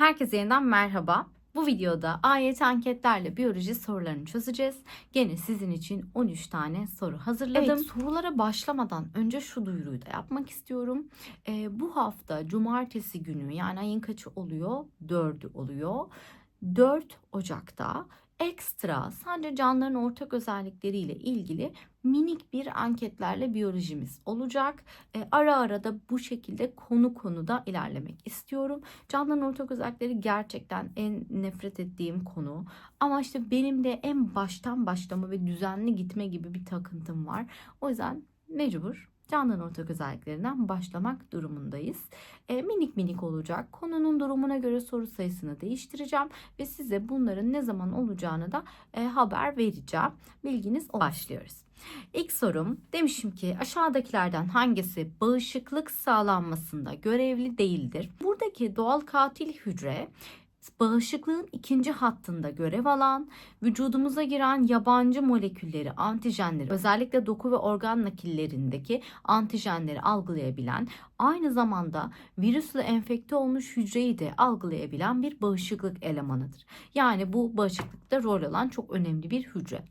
Herkese yeniden merhaba. Bu videoda AYT anketlerle biyoloji sorularını çözeceğiz. Gene sizin için 13 tane soru hazırladım. Evet, sorulara başlamadan önce şu duyuruyu da yapmak istiyorum. Ee, bu hafta cumartesi günü yani ayın kaçı oluyor? 4'ü oluyor. 4 Ocak'ta ekstra sadece canlıların ortak özellikleriyle ilgili minik bir anketlerle biyolojimiz olacak. E, ara ara da bu şekilde konu konuda ilerlemek istiyorum. Canlıların ortak özellikleri gerçekten en nefret ettiğim konu. Ama işte benim de en baştan başlama ve düzenli gitme gibi bir takıntım var. O yüzden mecbur canlıların ortak özelliklerinden başlamak durumundayız. E, minik minik olacak. Konunun durumuna göre soru sayısını değiştireceğim ve size bunların ne zaman olacağını da e, haber vereceğim. Bilginiz olsun. Başlıyoruz. İlk sorum demişim ki aşağıdakilerden hangisi bağışıklık sağlanmasında görevli değildir? Buradaki doğal katil hücre bağışıklığın ikinci hattında görev alan, vücudumuza giren yabancı molekülleri, antijenleri, özellikle doku ve organ nakillerindeki antijenleri algılayabilen, aynı zamanda virüsle enfekte olmuş hücreyi de algılayabilen bir bağışıklık elemanıdır. Yani bu bağışıklıkta rol alan çok önemli bir hücre.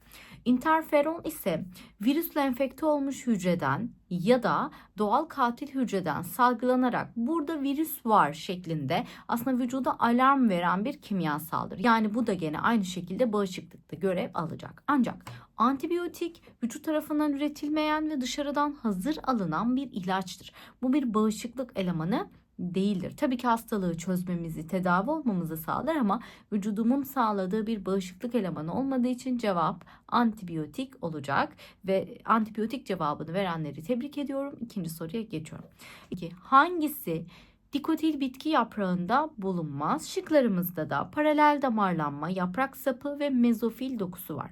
Interferon ise virüsle enfekte olmuş hücreden ya da doğal katil hücreden salgılanarak burada virüs var şeklinde aslında vücuda alarm veren bir kimyasaldır. Yani bu da gene aynı şekilde bağışıklıkta görev alacak. Ancak antibiyotik vücut tarafından üretilmeyen ve dışarıdan hazır alınan bir ilaçtır. Bu bir bağışıklık elemanı değildir. Tabii ki hastalığı çözmemizi, tedavi olmamızı sağlar ama vücudumun sağladığı bir bağışıklık elemanı olmadığı için cevap antibiyotik olacak ve antibiyotik cevabını verenleri tebrik ediyorum. İkinci soruya geçiyorum. İki, hangisi dikotil bitki yaprağında bulunmaz? Şıklarımızda da paralel damarlanma, yaprak sapı ve mezofil dokusu var.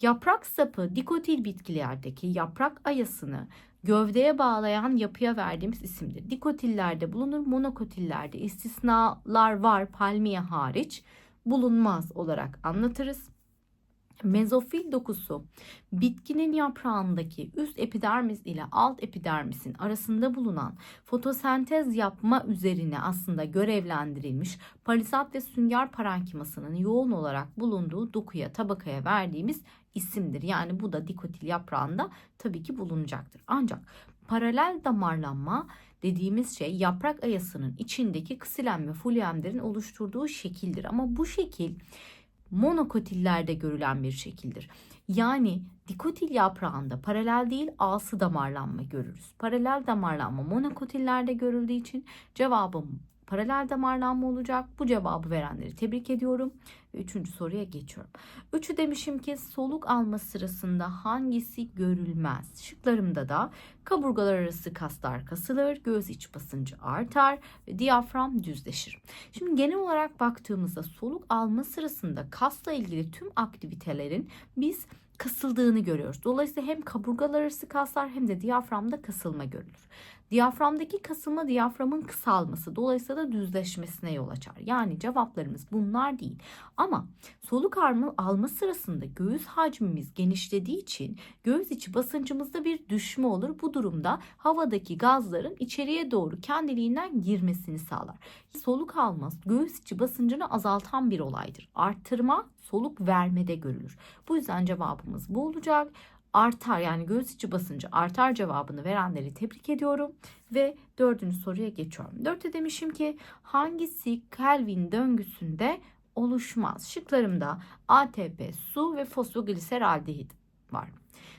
Yaprak sapı dikotil bitkilerdeki yaprak ayasını gövdeye bağlayan yapıya verdiğimiz isimdir. Dikotillerde bulunur, monokotillerde istisnalar var, palmiye hariç bulunmaz olarak anlatırız. Mezofil dokusu bitkinin yaprağındaki üst epidermis ile alt epidermisin arasında bulunan fotosentez yapma üzerine aslında görevlendirilmiş palisat ve sünger parenkimasının yoğun olarak bulunduğu dokuya tabakaya verdiğimiz isimdir. Yani bu da dikotil yaprağında tabii ki bulunacaktır. Ancak paralel damarlanma dediğimiz şey yaprak ayasının içindeki ksilem ve fluemlerin oluşturduğu şekildir. Ama bu şekil monokotillerde görülen bir şekildir. Yani dikotil yaprağında paralel değil alsı damarlanma görürüz. Paralel damarlanma monokotillerde görüldüğü için cevabım paralel damarlanma olacak. Bu cevabı verenleri tebrik ediyorum. Ve üçüncü soruya geçiyorum. Üçü demişim ki soluk alma sırasında hangisi görülmez? Şıklarımda da kaburgalar arası kaslar kasılır, göğüs iç basıncı artar ve diyafram düzleşir. Şimdi genel olarak baktığımızda soluk alma sırasında kasla ilgili tüm aktivitelerin biz kasıldığını görüyoruz. Dolayısıyla hem kaburgalar arası kaslar hem de diyaframda kasılma görülür. Diyaframdaki kasılma diyaframın kısalması dolayısıyla da düzleşmesine yol açar. Yani cevaplarımız bunlar değil. Ama soluk alma, sırasında göğüs hacmimiz genişlediği için göğüs içi basıncımızda bir düşme olur. Bu durumda havadaki gazların içeriye doğru kendiliğinden girmesini sağlar. Soluk alma göğüs içi basıncını azaltan bir olaydır. Arttırma soluk vermede görülür. Bu yüzden cevabımız bu olacak artar yani göğüs içi basıncı artar cevabını verenleri tebrik ediyorum. Ve dördüncü soruya geçiyorum. Dörtte demişim ki hangisi Kelvin döngüsünde oluşmaz? Şıklarımda ATP, su ve fosfogliseraldehit var.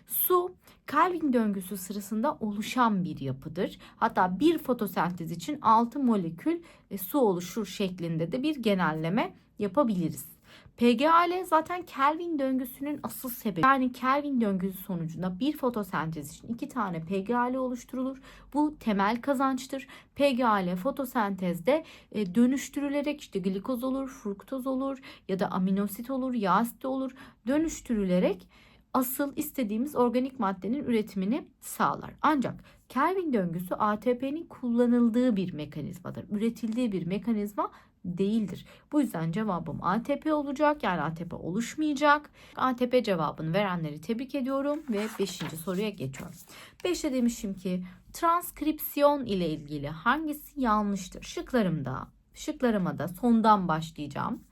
Su Kelvin döngüsü sırasında oluşan bir yapıdır. Hatta bir fotosentez için 6 molekül e, su oluşur şeklinde de bir genelleme yapabiliriz. PGAL zaten Kelvin döngüsünün asıl sebebi. Yani Kelvin döngüsü sonucunda bir fotosentez için iki tane PGAL oluşturulur. Bu temel kazançtır. PGAL fotosentezde e, dönüştürülerek işte glikoz olur, fruktoz olur ya da aminosit olur, yağ asidi olur. Dönüştürülerek asıl istediğimiz organik maddenin üretimini sağlar. Ancak Kelvin döngüsü ATP'nin kullanıldığı bir mekanizmadır. Üretildiği bir mekanizma değildir. Bu yüzden cevabım ATP olacak. Yani ATP oluşmayacak. ATP cevabını verenleri tebrik ediyorum ve 5. soruya geçiyorum. 5'te demişim ki transkripsiyon ile ilgili hangisi yanlıştır? Şıklarımda Şıklarıma da sondan başlayacağım.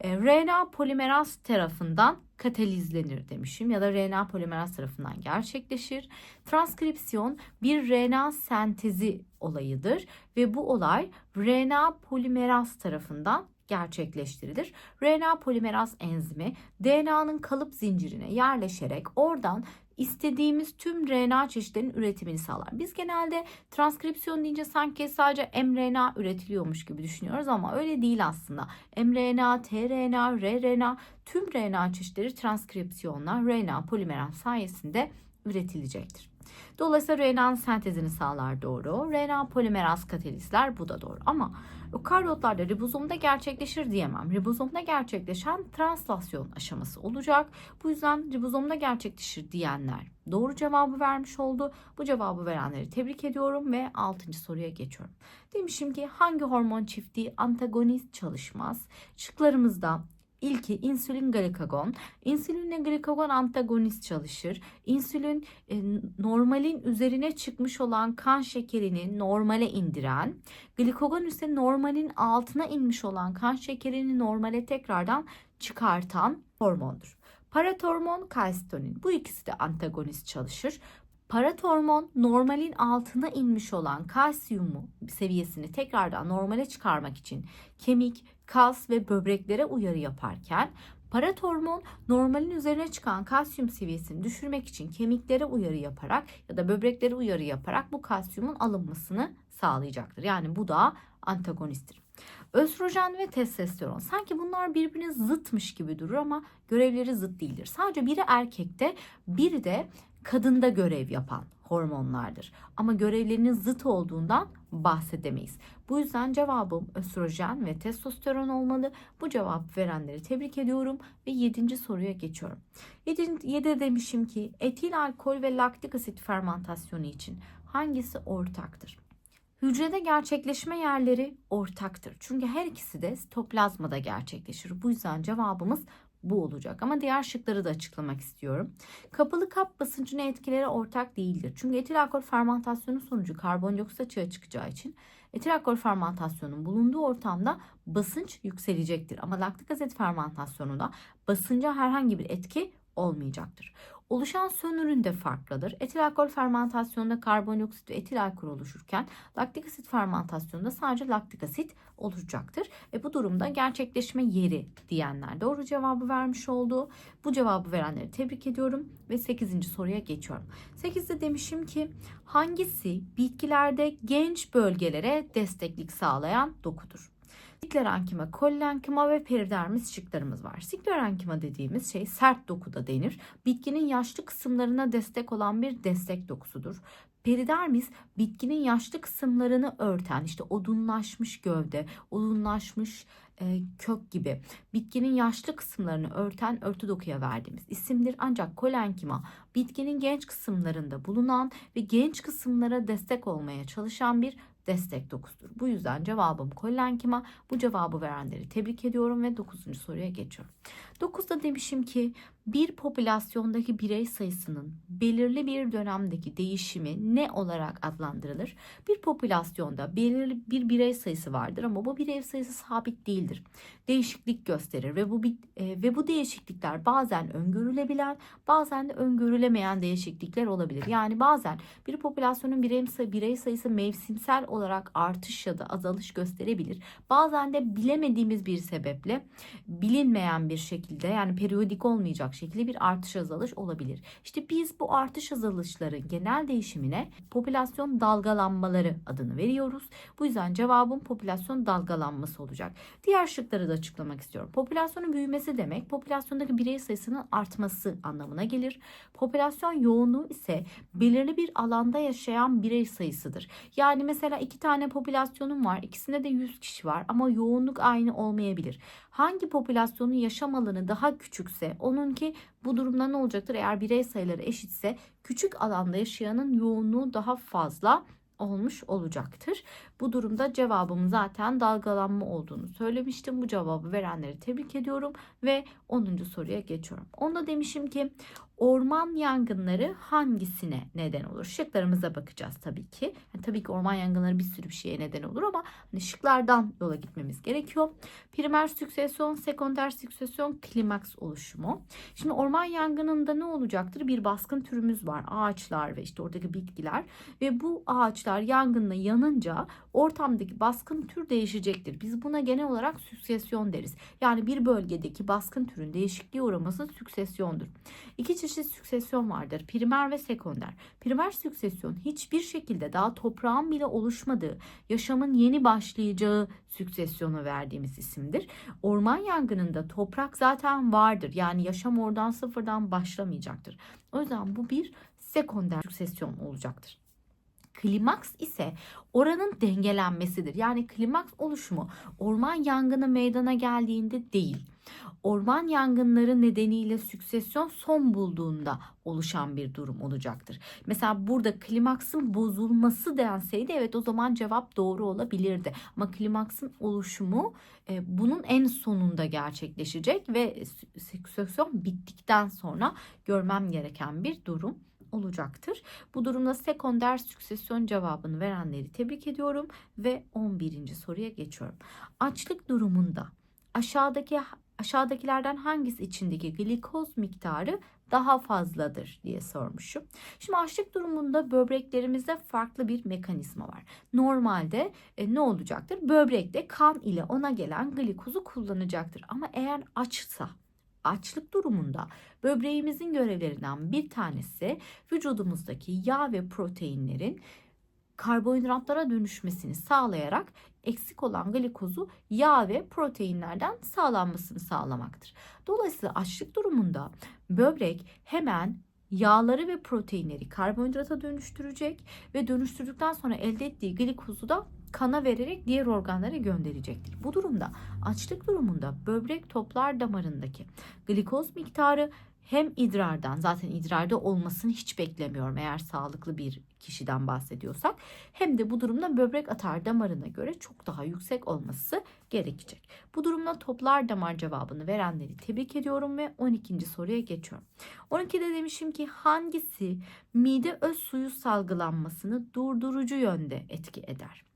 E, RNA polimeraz tarafından katalizlenir demişim ya da RNA polimeraz tarafından gerçekleşir. Transkripsiyon bir RNA sentezi olayıdır ve bu olay RNA polimeraz tarafından gerçekleştirilir. RNA polimeraz enzimi DNA'nın kalıp zincirine yerleşerek oradan istediğimiz tüm RNA çeşitlerinin üretimini sağlar. Biz genelde transkripsiyon deyince sanki sadece mRNA üretiliyormuş gibi düşünüyoruz ama öyle değil aslında. mRNA, tRNA, rRNA tüm RNA çeşitleri transkripsiyonla RNA polimeraz sayesinde üretilecektir. Dolayısıyla RNA'nın sentezini sağlar doğru. RNA polimeraz katalizler bu da doğru. Ama Ökaryotlarda ribozomda gerçekleşir diyemem. Ribozomda gerçekleşen translasyon aşaması olacak. Bu yüzden ribozomda gerçekleşir diyenler doğru cevabı vermiş oldu. Bu cevabı verenleri tebrik ediyorum ve 6. soruya geçiyorum. Demişim ki hangi hormon çifti antagonist çalışmaz? Şıklarımızda İlki insülin glikagon. İnsülinle glikagon antagonist çalışır. İnsülin e, normalin üzerine çıkmış olan kan şekerini normale indiren, glikagon ise normalin altına inmiş olan kan şekerini normale tekrardan çıkartan hormondur. Paratormon, kalsitonin. Bu ikisi de antagonist çalışır. Paratormon normalin altına inmiş olan kalsiyumu seviyesini tekrardan normale çıkarmak için kemik, kas ve böbreklere uyarı yaparken paratormon normalin üzerine çıkan kalsiyum seviyesini düşürmek için kemiklere uyarı yaparak ya da böbreklere uyarı yaparak bu kalsiyumun alınmasını sağlayacaktır. Yani bu da antagonisttir. Östrojen ve testosteron sanki bunlar birbirine zıtmış gibi durur ama görevleri zıt değildir. Sadece biri erkekte, biri de kadında görev yapan hormonlardır. Ama görevlerinin zıt olduğundan bahsedemeyiz. Bu yüzden cevabım östrojen ve testosteron olmalı. Bu cevap verenleri tebrik ediyorum ve 7. soruya geçiyorum. 7 demişim ki etil alkol ve laktik asit fermentasyonu için hangisi ortaktır? Hücrede gerçekleşme yerleri ortaktır. Çünkü her ikisi de sitoplazmada gerçekleşir. Bu yüzden cevabımız bu olacak. Ama diğer şıkları da açıklamak istiyorum. Kapalı kap basıncına etkileri ortak değildir. Çünkü etil alkol fermentasyonu sonucu karbondioksit açığa çıkacağı için etil alkol fermentasyonun bulunduğu ortamda basınç yükselecektir. Ama laktik asit fermentasyonunda basınca herhangi bir etki olmayacaktır. Oluşan sömürün de farklıdır. Etil alkol fermentasyonunda karbondioksit ve etil alkol oluşurken laktik asit fermentasyonunda sadece laktik asit oluşacaktır. E bu durumda gerçekleşme yeri diyenler doğru cevabı vermiş oldu. Bu cevabı verenleri tebrik ediyorum ve 8. soruya geçiyorum. 8'de demişim ki hangisi bitkilerde genç bölgelere desteklik sağlayan dokudur? Siklerenkima, kollenkima ve peridermis şıklarımız var. Siklerenkima dediğimiz şey sert dokuda denir. Bitkinin yaşlı kısımlarına destek olan bir destek dokusudur. Peridermis bitkinin yaşlı kısımlarını örten işte odunlaşmış gövde, odunlaşmış e, kök gibi bitkinin yaşlı kısımlarını örten örtü dokuya verdiğimiz isimdir. Ancak kolenkima bitkinin genç kısımlarında bulunan ve genç kısımlara destek olmaya çalışan bir destek dokusudur. Bu yüzden cevabım kollenkima. Bu cevabı verenleri tebrik ediyorum ve 9. soruya geçiyorum. 9'da demişim ki bir popülasyondaki birey sayısının belirli bir dönemdeki değişimi ne olarak adlandırılır? Bir popülasyonda belirli bir birey sayısı vardır ama bu birey sayısı sabit değildir. Değişiklik gösterir ve bu e, ve bu değişiklikler bazen öngörülebilen, bazen de öngörülemeyen değişiklikler olabilir. Yani bazen bir popülasyonun birey, birey sayısı mevsimsel olarak artış ya da azalış gösterebilir. Bazen de bilemediğimiz bir sebeple bilinmeyen bir şekilde yani periyodik olmayacak şekilde bir artış azalış olabilir. İşte biz bu artış azalışların genel değişimine popülasyon dalgalanmaları adını veriyoruz. Bu yüzden cevabım popülasyon dalgalanması olacak. Diğer şıkları da açıklamak istiyorum. Popülasyonun büyümesi demek popülasyondaki birey sayısının artması anlamına gelir. Popülasyon yoğunluğu ise belirli bir alanda yaşayan birey sayısıdır. Yani mesela iki tane popülasyonum var. İkisinde de 100 kişi var ama yoğunluk aynı olmayabilir. Hangi popülasyonun yaşam alanı daha küçükse onunki bu durumda ne olacaktır? Eğer birey sayıları eşitse küçük alanda yaşayanın yoğunluğu daha fazla olmuş olacaktır. Bu durumda cevabımın zaten dalgalanma olduğunu söylemiştim. Bu cevabı verenleri tebrik ediyorum ve 10. soruya geçiyorum. Onda demişim ki orman yangınları hangisine neden olur? Şıklarımıza bakacağız tabii ki. Yani tabii ki orman yangınları bir sürü bir şeye neden olur ama hani şıklardan yola gitmemiz gerekiyor. Primer süksesyon, sekonder süksesyon, klimaks oluşumu. Şimdi orman yangınında ne olacaktır? Bir baskın türümüz var. Ağaçlar ve işte oradaki bitkiler ve bu ağaçlar yangınla yanınca ortamdaki baskın tür değişecektir. Biz buna genel olarak süksesyon deriz. Yani bir bölgedeki baskın türün değişikliğe uğraması süksesyondur. İki çeşit süksesyon vardır. Primer ve sekonder. Primer süksesyon hiçbir şekilde daha toprağın bile oluşmadığı, yaşamın yeni başlayacağı süksesyonu verdiğimiz isimdir. Orman yangınında toprak zaten vardır. Yani yaşam oradan sıfırdan başlamayacaktır. O yüzden bu bir sekonder süksesyon olacaktır. Klimaks ise oranın dengelenmesidir. Yani klimaks oluşumu orman yangını meydana geldiğinde değil, orman yangınları nedeniyle süksesyon son bulduğunda oluşan bir durum olacaktır. Mesela burada klimaksın bozulması denseydi evet o zaman cevap doğru olabilirdi. Ama klimaksın oluşumu e, bunun en sonunda gerçekleşecek ve süksesyon bittikten sonra görmem gereken bir durum olacaktır. Bu durumda sekonder süksesyon cevabını verenleri tebrik ediyorum ve 11. soruya geçiyorum. Açlık durumunda aşağıdaki aşağıdakilerden hangisi içindeki glikoz miktarı daha fazladır diye sormuşum. Şimdi açlık durumunda böbreklerimizde farklı bir mekanizma var. Normalde e, ne olacaktır? Böbrekte kan ile ona gelen glikozu kullanacaktır. Ama eğer açsa açlık durumunda böbreğimizin görevlerinden bir tanesi vücudumuzdaki yağ ve proteinlerin karbonhidratlara dönüşmesini sağlayarak eksik olan glikozu yağ ve proteinlerden sağlanmasını sağlamaktır. Dolayısıyla açlık durumunda böbrek hemen yağları ve proteinleri karbonhidrata dönüştürecek ve dönüştürdükten sonra elde ettiği glikozu da kana vererek diğer organlara gönderecektir. Bu durumda açlık durumunda böbrek toplar damarındaki glikoz miktarı hem idrardan zaten idrarda olmasını hiç beklemiyorum eğer sağlıklı bir kişiden bahsediyorsak hem de bu durumda böbrek atar damarına göre çok daha yüksek olması gerekecek. Bu durumda toplar damar cevabını verenleri tebrik ediyorum ve 12. soruya geçiyorum. 12'de demişim ki hangisi mide öz suyu salgılanmasını durdurucu yönde etki eder?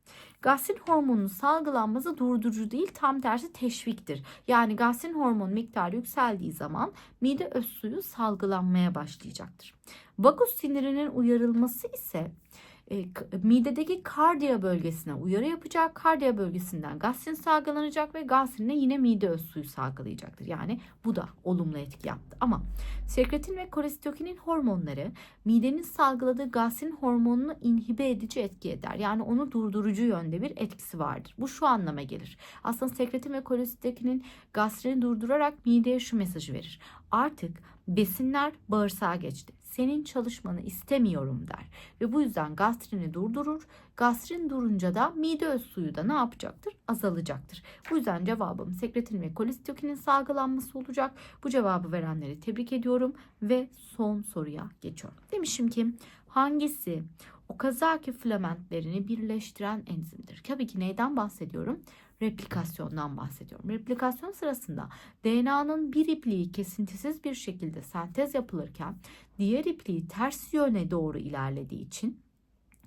Gastrin hormonunun salgılanması durdurucu değil tam tersi teşviktir. Yani gastrin hormon miktarı yükseldiği zaman mide öz suyu salgılanmaya başlayacaktır. Vagus sinirinin uyarılması ise e, midedeki kardiya bölgesine uyarı yapacak. Kardiya bölgesinden gastrin salgılanacak ve gastrinle yine mide öz suyu salgılayacaktır. Yani bu da olumlu etki yaptı. Ama sekretin ve kolesitokinin hormonları midenin salgıladığı gastrin hormonunu inhibe edici etki eder. Yani onu durdurucu yönde bir etkisi vardır. Bu şu anlama gelir. Aslında sekretin ve kolesitokinin gastrini durdurarak mideye şu mesajı verir. Artık besinler bağırsağa geçti senin çalışmanı istemiyorum der. Ve bu yüzden gastrini durdurur. Gastrin durunca da mide öz suyu da ne yapacaktır? Azalacaktır. Bu yüzden cevabım sekretin ve kolestokinin salgılanması olacak. Bu cevabı verenleri tebrik ediyorum ve son soruya geçiyorum. Demişim ki hangisi Okazaki filamentlerini birleştiren enzimdir? Tabii ki neyden bahsediyorum? replikasyondan bahsediyorum. Replikasyon sırasında DNA'nın bir ipliği kesintisiz bir şekilde sentez yapılırken diğer ipliği ters yöne doğru ilerlediği için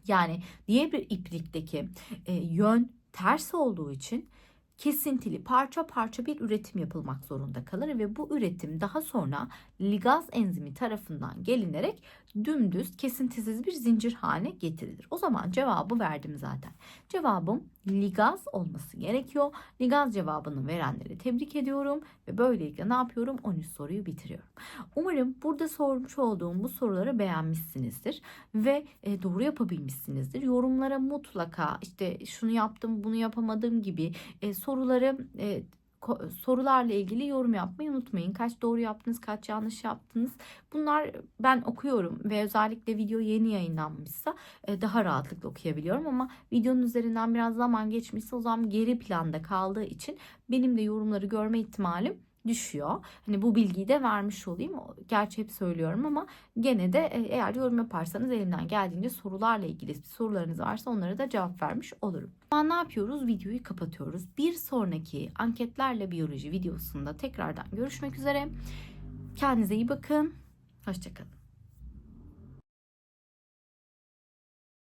yani diğer bir iplikteki e, yön ters olduğu için kesintili parça parça bir üretim yapılmak zorunda kalır ve bu üretim daha sonra ligaz enzimi tarafından gelinerek dümdüz kesintisiz bir zincir haline getirilir. O zaman cevabı verdim zaten. Cevabım ligaz olması gerekiyor. Ligaz cevabını verenleri tebrik ediyorum ve böylelikle ne yapıyorum? 13 soruyu bitiriyorum. Umarım burada sormuş olduğum bu soruları beğenmişsinizdir ve e, doğru yapabilmişsinizdir. Yorumlara mutlaka işte şunu yaptım, bunu yapamadım gibi e, soruları e, sorularla ilgili yorum yapmayı unutmayın. Kaç doğru yaptınız, kaç yanlış yaptınız. Bunlar ben okuyorum ve özellikle video yeni yayınlanmışsa e, daha rahatlıkla okuyabiliyorum ama videonun üzerinden biraz zaman geçmişse o zaman geri planda kaldığı için benim de yorumları görme ihtimalim düşüyor. Hani bu bilgiyi de vermiş olayım. Gerçi hep söylüyorum ama gene de e, eğer yorum yaparsanız elimden geldiğince sorularla ilgili sorularınız varsa onlara da cevap vermiş olurum. Ama ne yapıyoruz? Videoyu kapatıyoruz. Bir sonraki anketlerle biyoloji videosunda tekrardan görüşmek üzere. Kendinize iyi bakın. Hoşçakalın.